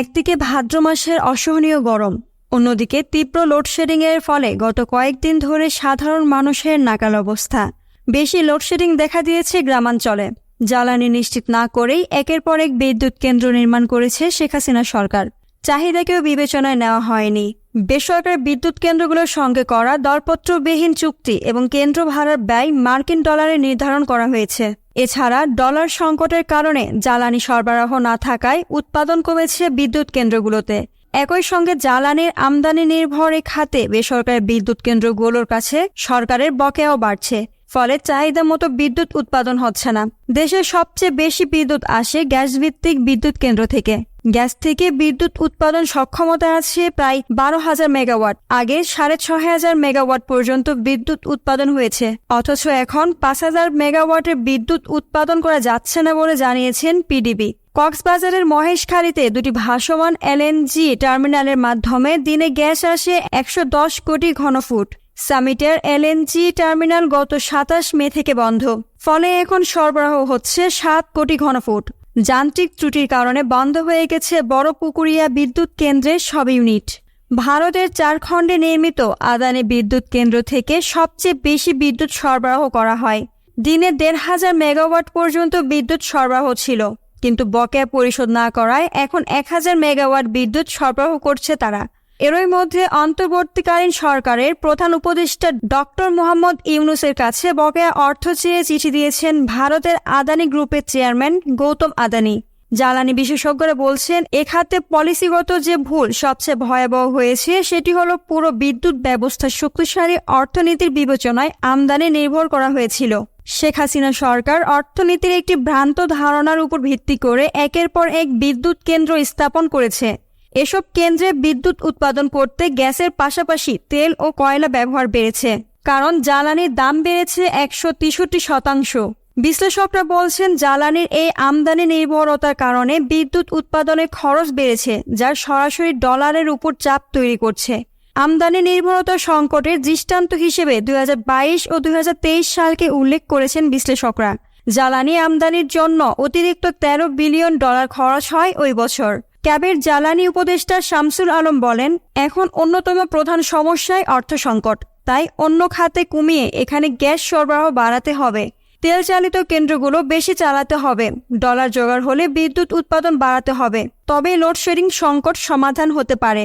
একদিকে ভাদ্র মাসের অসহনীয় গরম, অন্যদিকে তীব্র লোডশেডিংয়ের ফলে গত কয়েকদিন ধরে সাধারণ মানুষের নাকাল অবস্থা। বেশি লোডশেডিং দেখা দিয়েছে গ্রামাঞ্চলে। জ্বালানি নিশ্চিত না করেই একের পর এক বিদ্যুৎ কেন্দ্র নির্মাণ করেছে শেখ হাসিনা সরকার। চাহিদাকেও বিবেচনায় নেওয়া হয়নি। বেসরকারি বিদ্যুৎ কেন্দ্রগুলোর সঙ্গে করা দরপত্রবিহীন চুক্তি এবং কেন্দ্র ভাড়ার ব্যয় মার্কিন ডলারে নির্ধারণ করা হয়েছে। এছাড়া ডলার সংকটের কারণে জ্বালানি সরবরাহ না থাকায় উৎপাদন কমেছে বিদ্যুৎ কেন্দ্রগুলোতে। একই সঙ্গে জ্বালানির আমদানি নির্ভর এই খাতে বেসরকারি বিদ্যুৎ কেন্দ্রগুলোর কাছে সরকারের বকেয়াও বাড়ছে, ফলে চাহিদা মতো বিদ্যুৎ উৎপাদন হচ্ছে না। দেশের সবচেয়ে বেশি বিদ্যুৎ আসে গ্যাস ভিত্তিক বিদ্যুৎ কেন্দ্র থেকে। গ্যাস থেকে বিদ্যুৎ উৎপাদন সক্ষমতা আছে প্রায় বারো হাজার মেগাওয়াট। আগে সাড়ে ছয় হাজার মেগাওয়াট পর্যন্ত বিদ্যুৎ উৎপাদন হয়েছে। অথচ এখন পাঁচ হাজার মেগাওয়াটের বিদ্যুৎ উৎপাদন করা যাচ্ছে না বলে জানিয়েছেন পিডিবি। কক্সবাজারের মহেশখালীতে দুটি ভাসমান এলএনজি টার্মিনালের মাধ্যমে দিনে গ্যাস আসে একশো দশ কোটি ঘনফুট। সামিটের এলএনজি টার্মিনাল গত সাতাশ মে থেকে বন্ধ। ফলে এখন সরবরাহ হচ্ছে সাত কোটি ঘনফুট। যান্ত্রিক ত্রুটির কারণে বন্ধ হয়ে গেছে বড় পুকুরিয়া বিদ্যুৎ কেন্দ্রের সব ইউনিট। ভারতের চার খণ্ডে নির্মিত আদানি বিদ্যুৎ কেন্দ্র থেকে সবচেয়ে বেশি বিদ্যুৎ সরবরাহ করা হয়। দিনে দেড় হাজার মেগাওয়াট পর্যন্ত বিদ্যুৎ সরবরাহ ছিল, কিন্তু বকেয়া পরিশোধ না করায় এখন এক হাজার মেগাওয়াট বিদ্যুৎ সরবরাহ করছে তারা। এরই মধ্যে অন্তর্বর্তীকালীন সরকারের প্রধান উপদেষ্টা ডক্টর মোহাম্মদ ইউনুসের কাছে বকেয়া অর্থ চেয়ে চিঠি দিয়েছেন ভারতের আদানি গ্রুপের চেয়ারম্যান গৌতম আদানি। জ্বালানি বিশেষজ্ঞরা বলছেন, এ খাতে পলিসিগত যে ভুল সবচেয়ে ভয়াবহ হয়েছে, সেটি হলো পুরো বিদ্যুৎ ব্যবস্থা শক্তিশালী অর্থনীতির বিবেচনায় আমদানি নির্ভর করা হয়েছিল। শেখ হাসিনা সরকার অর্থনীতির একটি ভ্রান্ত ধারণার উপর ভিত্তি করে একের পর এক বিদ্যুৎ কেন্দ্র স্থাপন করেছে। এসব কেন্দ্রে বিদ্যুৎ উৎপাদন করতে গ্যাসের পাশাপাশি তেল ও কয়লা ব্যবহার বেড়েছে, কারণ জ্বালানির দাম বেড়েছে একশো তেষট্টি শতাংশ। বিশ্লেষকরা বলছেন, জ্বালানির এই আমদানি নির্ভরতার কারণে বিদ্যুৎ উৎপাদনের খরচ বেড়েছে, যা সরাসরি ডলারের উপর চাপ তৈরি করছে। আমদানি নির্ভরতা সংকটের দৃষ্টান্ত হিসেবে দুই হাজার বাইশ ও দুই হাজার তেইশ সালকে উল্লেখ করেছেন বিশ্লেষকরা। জ্বালানি আমদানির জন্য অতিরিক্ত ১৩ বিলিয়ন ডলার খরচ হয় ওই বছর। ক্যাবের জ্বালানি উপদেষ্টা শামসুল আলম বলেন, এখন অন্যতম প্রধান সমস্যায় অর্থ সংকট। তাই অন্য খাতে কমিয়ে এখানে গ্যাস সরবরাহ বাড়াতে হবে। তেল চালিত কেন্দ্রগুলো বেশি চালাতে হবে। ডলার জোগাড় হলে বিদ্যুৎ উৎপাদন বাড়াতে হবে। তবে লোডশেডিং সংকট সমাধান হতে পারে।